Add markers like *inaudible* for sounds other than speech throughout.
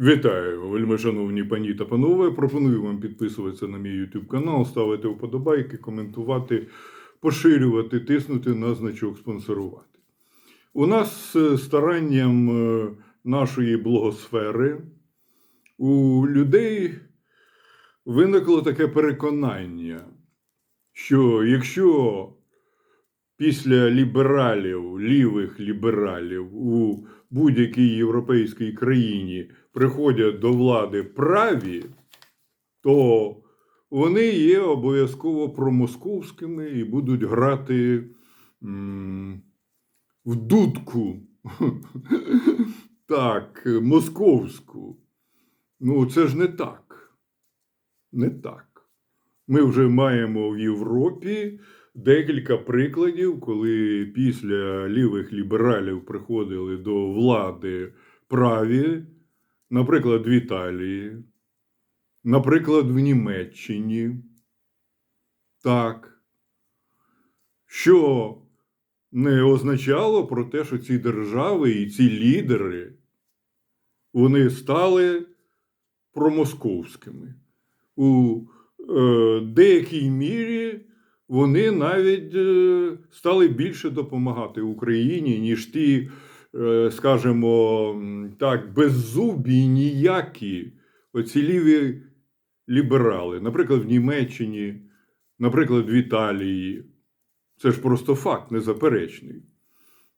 Вітаю, вельми шановні пані та панове. Пропоную вам підписуватися на мій YouTube канал, ставити вподобайки, коментувати, поширювати, тиснути на значок спонсорувати. У нас е, старанням е, нашої блогосфери у людей виникло таке переконання, що якщо після лібералів, лівих лібералів у будь-якій європейській країні приходять до влади праві, то вони є обов'язково промосковськими і будуть грати м, в дудку. *laughs* Так, московську. Ну, це ж не так. Не так. Ми вже маємо в Європі декілька прикладів, коли після лівих лібералів приходили до влади праві, наприклад, в Італії, наприклад, в Німеччині. Так. Що не означало про те, що ці держави і ці лідери вони стали промосковськими. У е, деякій мірі вони навіть е, стали більше допомагати Україні, ніж ті, скажімо, так, беззубі ніякі оці ліві ліберали, наприклад, в Німеччині, наприклад, в Італії. Це ж просто факт незаперечний.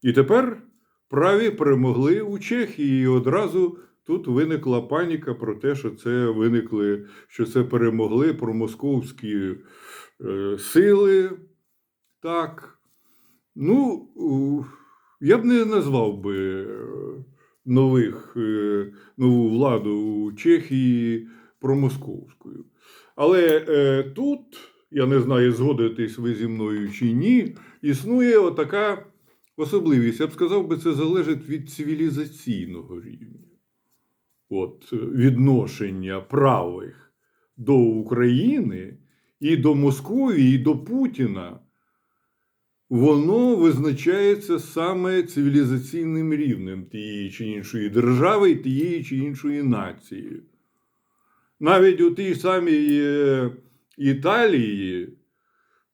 І тепер праві перемогли у Чехії. І одразу тут виникла паніка про те, що це виникли, що це перемогли промосковські е, сили. Так. Ну, я б не назвав би е, нових, е, нову владу у Чехії промосковською. Але е, тут, я не знаю, згодитесь ви зі мною чи ні, існує отака особливість. Я б сказав би, це залежить від цивілізаційного рівня. От е, відношення правих до України і до Московії, і до Путіна, воно визначається саме цивілізаційним рівнем тієї чи іншої держави і тієї чи іншої нації. Навіть у тій самій е, Італії,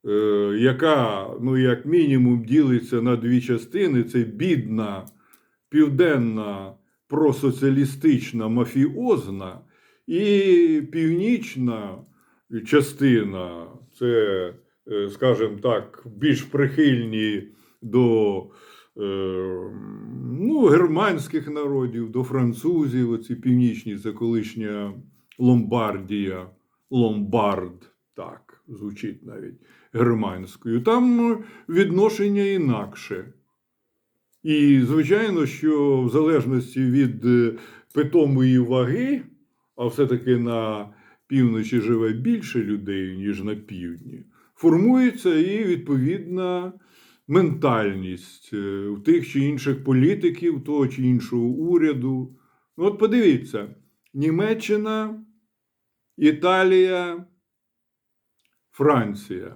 е, яка, ну, як мінімум, ділиться на дві частини, це бідна південна просоціалістична мафіозна і північна частина, це, скажімо так, більш прихильні до е, ну, германських народів, до французів, оці північні, це колишня Ломбардія, Ломбард, так, звучить навіть германською. Там відношення інакше. І, звичайно, що в залежності від е, питомої ваги, а все-таки на півночі живе більше людей, ніж на півдні, формується і відповідна ментальність е, у тих чи інших політиків, того чи іншого уряду. Ну, от подивіться: Німеччина, Італія, Франція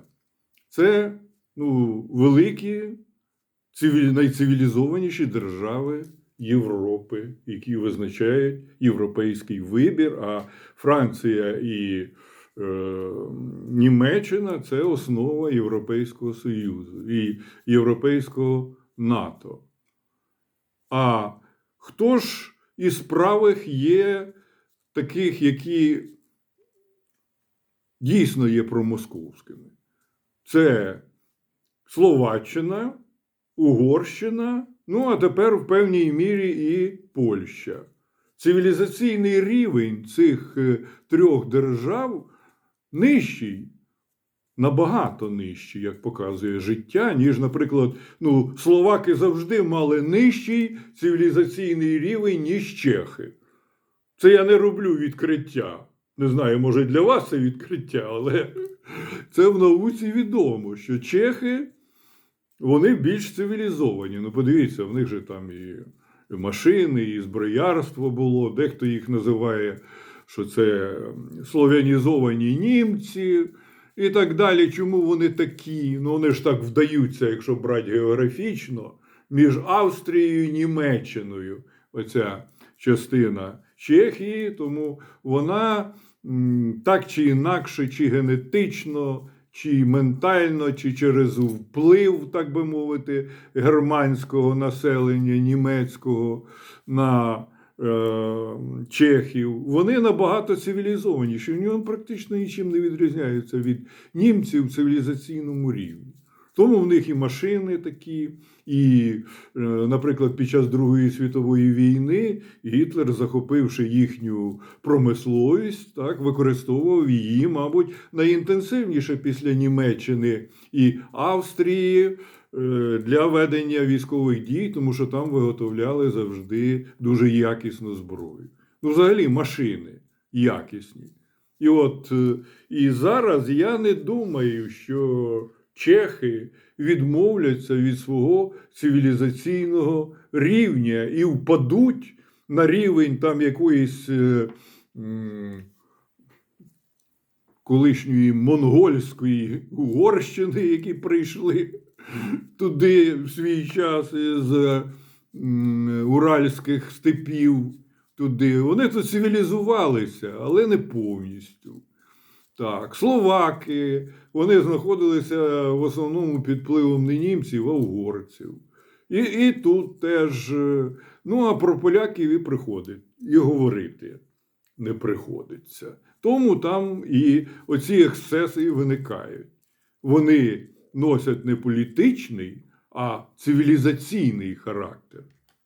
це ну, великі найцивілізованіші держави Європи, які визначають європейський вибір. А Франція і Німеччина це основа Європейського Союзу і Європейського НАТО. А хто ж із правих є таких, які дійсно є промосковськими? Це Словаччина. Угорщина, ну а тепер в певній мірі і Польща. Цивілізаційний рівень цих е, трьох держав нижчий, набагато нижчий, як показує життя, ніж, наприклад, ну, словаки завжди мали нижчий цивілізаційний рівень, ніж чехи. Це я не роблю відкриття. Не знаю, може для вас це відкриття, але *laughs* це в науці відомо, що чехи. Вони більш цивілізовані. Ну, подивіться, в них же там і машини, і зброярство було. Дехто їх називає, що це слов'янізовані німці і так далі. Чому вони такі? Ну, вони ж так вдаються, якщо брати географічно, між Австрією і Німеччиною. Оця частина Чехії, тому вона так чи інакше, чи генетично, чи ментально, чи через вплив, так би мовити, германського населення німецького на чехів, вони набагато цивілізованіші. Вони практично нічим не відрізняються від німців в цивілізаційному рівні. Тому в них і машини такі, і, е, наприклад, під час Другої світової війни Гітлер, захопивши їхню промисловість, так, використовував її, мабуть, найінтенсивніше після Німеччини і Австрії для ведення військових дій, тому що там виготовляли завжди дуже якісну зброю. Ну, взагалі, машини якісні. І от е, і зараз я не думаю, що чехи відмовляться від свого цивілізаційного рівня і впадуть на рівень там якоїсь е, м, колишньої монгольської Угорщини, які прийшли туди в свій час із уральських степів. Туди. Вони тут цивілізувалися, але не повністю. Так, словаки, вони знаходилися в основному під впливом не німців, а угорців. І, і тут теж, е, ну а про поляків і приходить, і говорити не приходиться. Тому там і оці ексцеси виникають. Вони носять не політичний, а цивілізаційний характер.